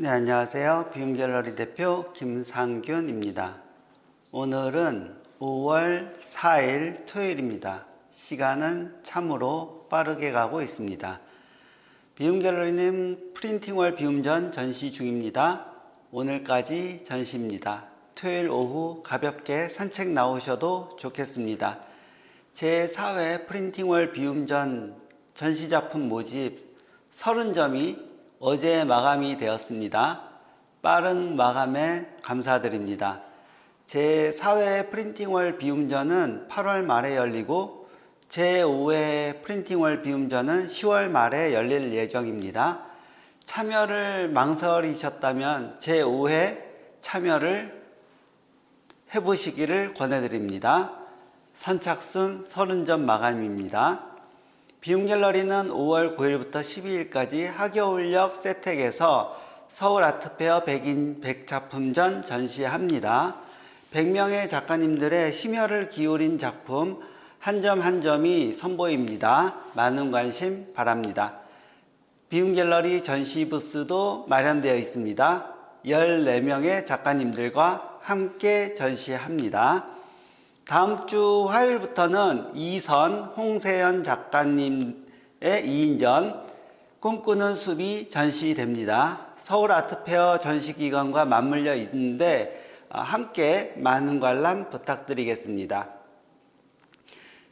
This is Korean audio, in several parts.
네, 안녕하세요. 비움갤러리 대표 김상균입니다. 오늘은 5월 4일 토요일입니다. 시간은 참으로 빠르게 가고 있습니다. 비움갤러리는 프린팅월 비움전 전시 중입니다. 오늘까지 전시입니다. 토요일 오후 가볍게 산책 나오셔도 좋겠습니다. 제4회 프린팅월 비움전 전시작품 모집 30점이 어제 마감이 되었습니다. 빠른 마감에 감사드립니다. 제 4회 프린팅월 비움전은 8월 말에 열리고 제 5회 프린팅월 비움전은 10월 말에 열릴 예정입니다. 참여를 망설이셨다면 제 5회 참여를 해보시기를 권해드립니다. 선착순 30점 마감입니다. 비움갤러리는 5월 9일부터 12일까지 하겨울역 세택에서 서울 아트페어 100인 100작품전 전시합니다. 100명의 작가님들의 심혈을 기울인 작품 한 점 한 점이 선보입니다. 많은 관심 바랍니다. 비움갤러리 전시 부스도 마련되어 있습니다. 14명의 작가님들과 함께 전시합니다. 다음 주 화요일부터는 이선 홍세연 작가님의 2인전 꿈꾸는 숲이 전시됩니다. 서울 아트페어 전시 기간과 맞물려 있는데 어, 함께 많은 관람 부탁드리겠습니다.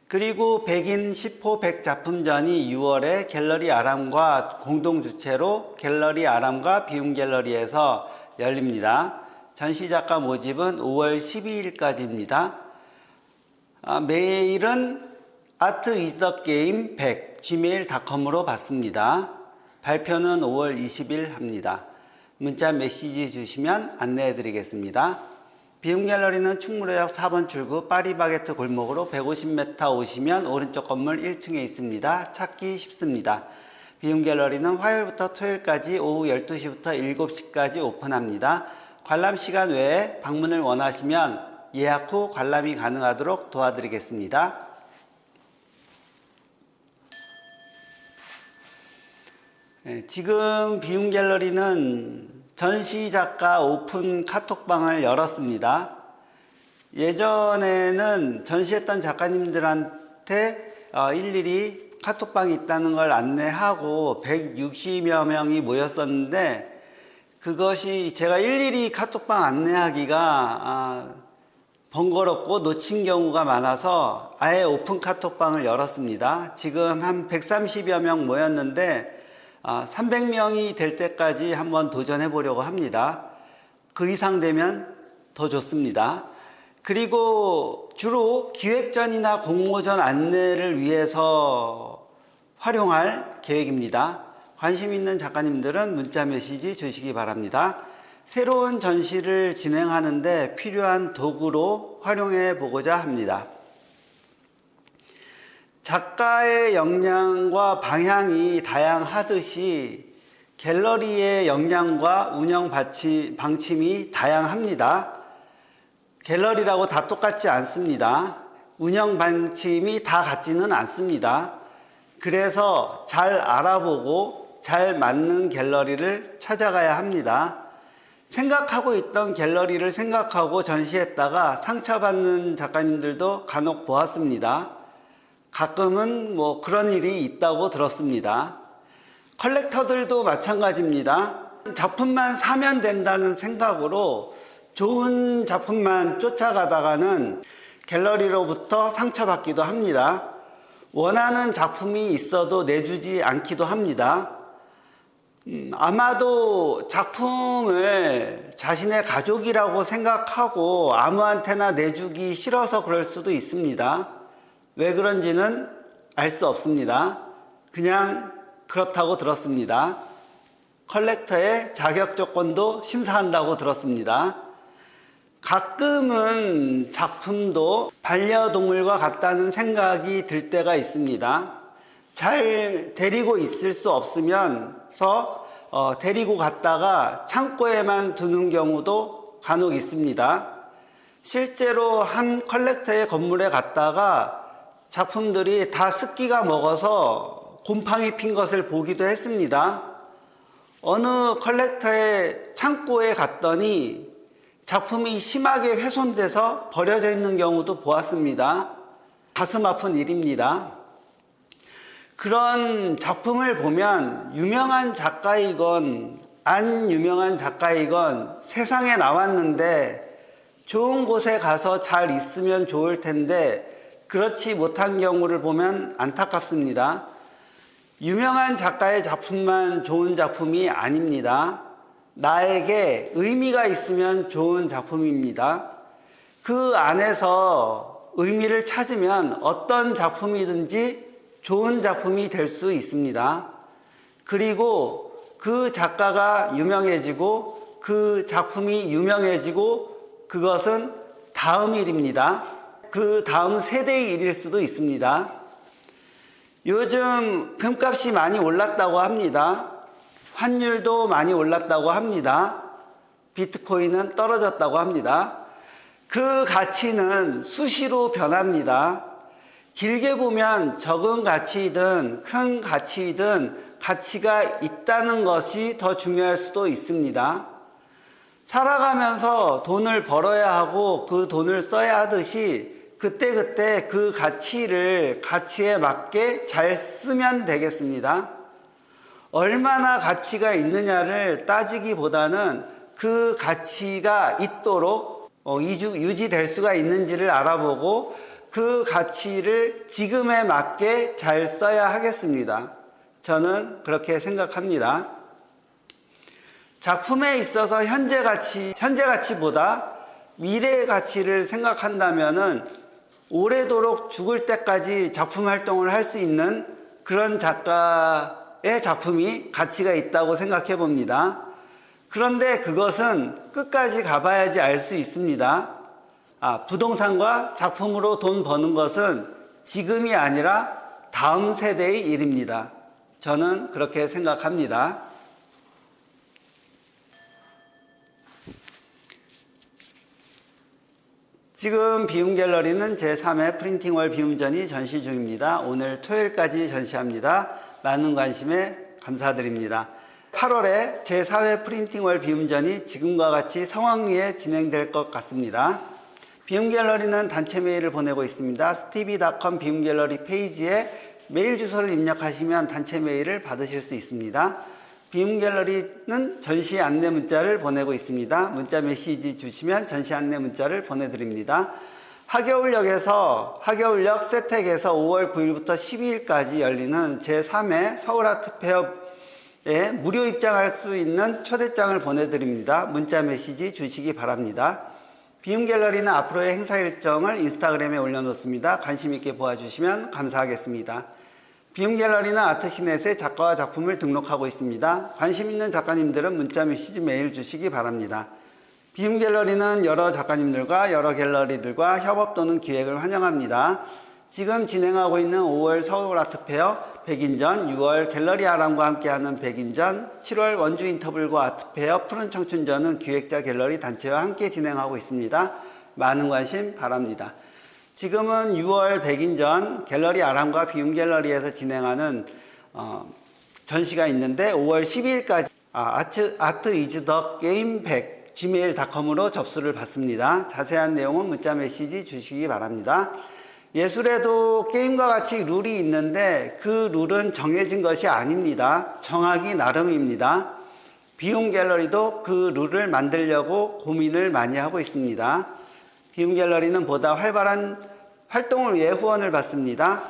그리고 백인 10호 100 작품전이 6월에 갤러리 아람과 공동 주최로 갤러리 아람과 비움 갤러리에서 열립니다. 전시 작가 모집은 5월 12일까지입니다. 아, 메일은 게임 100 gmail.com으로 받습니다. 발표는 5월 20일 합니다. 문자 메시지 주시면 안내해 드리겠습니다. 비움 갤러리는 충무로역 4번 출구 파리바게트 골목으로 150m 오시면 오른쪽 건물 1층에 있습니다. 찾기 쉽습니다. 비움 갤러리는 화요일부터 토요일까지 오후 12시부터 7시까지 오픈합니다. 관람 시간 외에 방문을 원하시면 예약 후 관람이 가능하도록 도와드리겠습니다. 네, 지금 비움 갤러리는 전시 작가 오픈 카톡방을 열었습니다. 예전에는 전시했던 작가님들한테 어, 일일이 카톡방이 있다는 걸 안내하고 160여 명이 모였었는데 그것이 제가 일일이 카톡방 안내하기가 아, 번거롭고 놓친 경우가 많아서 아예 오픈 카톡방을 열었습니다. 지금 한 130여 명 모였는데 300명이 될 때까지 한번 도전해 보려고 합니다. 그 이상 되면 더 좋습니다. 그리고 주로 기획전이나 공모전 안내를 위해서 활용할 계획입니다. 관심 있는 작가님들은 문자 메시지 주시기 바랍니다. 새로운 전시를 진행하는데 필요한 도구로 활용해 보고자 합니다. 작가의 역량과 방향이 다양하듯이 갤러리의 역량과 운영 방침이 다양합니다. 갤러리라고 다 똑같지 않습니다. 운영 방침이 다 같지는 않습니다. 그래서 잘 알아보고 잘 맞는 갤러리를 찾아가야 합니다. 생각하고 있던 갤러리를 생각하고 전시했다가 상처받는 작가님들도 간혹 보았습니다. 가끔은 뭐 그런 일이 있다고 들었습니다. 컬렉터들도 마찬가지입니다. 작품만 사면 된다는 생각으로 좋은 작품만 쫓아가다가는 갤러리로부터 상처받기도 합니다. 원하는 작품이 있어도 내주지 않기도 합니다. 음, 아마도 작품을 자신의 가족이라고 생각하고 아무한테나 내주기 싫어서 그럴 수도 있습니다. 왜 그런지는 알 수 없습니다. 그냥 그렇다고 들었습니다. 컬렉터의 자격 조건도 심사한다고 들었습니다. 가끔은 작품도 반려동물과 같다는 생각이 들 때가 있습니다. 잘 데리고 있을 수 없으면서 어, 데리고 갔다가 창고에만 두는 경우도 간혹 있습니다. 실제로 한 컬렉터의 건물에 갔다가 작품들이 다 습기가 먹어서 곰팡이 핀 것을 보기도 했습니다. 어느 컬렉터의 창고에 갔더니 작품이 심하게 훼손돼서 버려져 있는 경우도 보았습니다. 가슴 아픈 일입니다. 그런 작품을 보면 유명한 작가이건 안 유명한 작가이건 세상에 나왔는데 좋은 곳에 가서 잘 있으면 좋을 텐데 그렇지 못한 경우를 보면 안타깝습니다. 유명한 작가의 작품만 좋은 작품이 아닙니다. 나에게 의미가 있으면 좋은 작품입니다. 그 안에서 의미를 찾으면 어떤 작품이든지 좋은 작품이 될 수 있습니다. 그리고 그 작가가 유명해지고 그 작품이 유명해지고 그것은 다음 일입니다. 그 다음 세대의 일일 수도 있습니다. 요즘 금값이 많이 올랐다고 합니다. 환율도 많이 올랐다고 합니다. 비트코인은 떨어졌다고 합니다. 그 가치는 수시로 변합니다. 길게 보면 적은 가치이든 큰 가치이든 가치가 있다는 것이 더 중요할 수도 있습니다. 살아가면서 돈을 벌어야 하고 그 돈을 써야 하듯이 그때그때 그 가치를 가치에 맞게 잘 쓰면 되겠습니다. 얼마나 가치가 있느냐를 따지기보다는 그 가치가 있도록 어, 유지될 수가 있는지를 알아보고 그 가치를 지금에 맞게 잘 써야 하겠습니다. 저는 그렇게 생각합니다. 작품에 있어서 현재 가치, 현재 가치보다 미래의 가치를 생각한다면은 오래도록 죽을 때까지 작품 활동을 할 수 있는 그런 작가의 작품이 가치가 있다고 생각해 봅니다. 그런데 그것은 끝까지 가봐야지 알 수 있습니다. 아, 부동산과 작품으로 돈 버는 것은 지금이 아니라 다음 세대의 일입니다. 저는 그렇게 생각합니다. 지금 비움 갤러리는 제3회 프린팅월 비움전이 전시 중입니다. 오늘 토요일까지 전시합니다. 많은 관심에 감사드립니다. 8월에 제4회 프린팅월 비움전이 지금과 같이 성황리에 진행될 것 같습니다. 비움 갤러리는 단체 메일을 보내고 있습니다. stv.com 비움 갤러리 페이지에 메일 주소를 입력하시면 단체 메일을 받으실 수 있습니다. 비움 갤러리는 전시 안내 문자를 보내고 있습니다. 문자 메시지 주시면 전시 안내 문자를 보내드립니다. 하겨울역에서 하겨울역 세택에서 5월 9일부터 12일까지 열리는 제3회 서울아트페어에 무료 입장할 수 있는 초대장을 보내드립니다. 문자 메시지 주시기 바랍니다. 비움 갤러리는 앞으로의 행사 일정을 인스타그램에 올려놓습니다. 관심 있게 보아주시면 감사하겠습니다. 비움 갤러리는 아트시넷에 작가와 작품을 등록하고 있습니다. 관심 있는 작가님들은 문자 메시지 메일 주시기 바랍니다. 비움 갤러리는 여러 작가님들과 여러 갤러리들과 협업 또는 기획을 환영합니다. 지금 진행하고 있는 5월 서울 아트페어 백인전, 6월 갤러리 아람과 함께하는 백인전, 7월 원주 인터블과 아트페어 푸른 청춘전은 기획자 갤러리 단체와 함께 진행하고 있습니다. 많은 관심 바랍니다. 지금은 6월 백인전 갤러리 아람과 비움 갤러리에서 진행하는 어, 전시가 있는데 5월 12일까지 아, 아트 아트 이즈 더 게임 백 gmail.com으로 접수를 받습니다. 자세한 내용은 문자 메시지 주시기 바랍니다. 예술에도 게임과 같이 룰이 있는데 그 룰은 정해진 것이 아닙니다. 정하기 나름입니다. 비움 갤러리도 그 룰을 만들려고 고민을 많이 하고 있습니다. 비움 갤러리는 보다 활발한 활동을 위해 후원을 받습니다.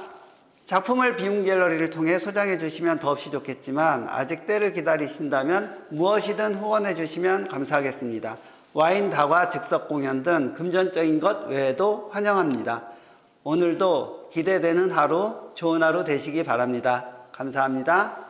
작품을 비움 갤러리를 통해 소장해 주시면 더없이 좋겠지만 아직 때를 기다리신다면 무엇이든 후원해 주시면 감사하겠습니다. 와인 다과 즉석 공연 등 금전적인 것 외에도 환영합니다. 오늘도 기대되는 하루, 좋은 하루 되시기 바랍니다. 감사합니다.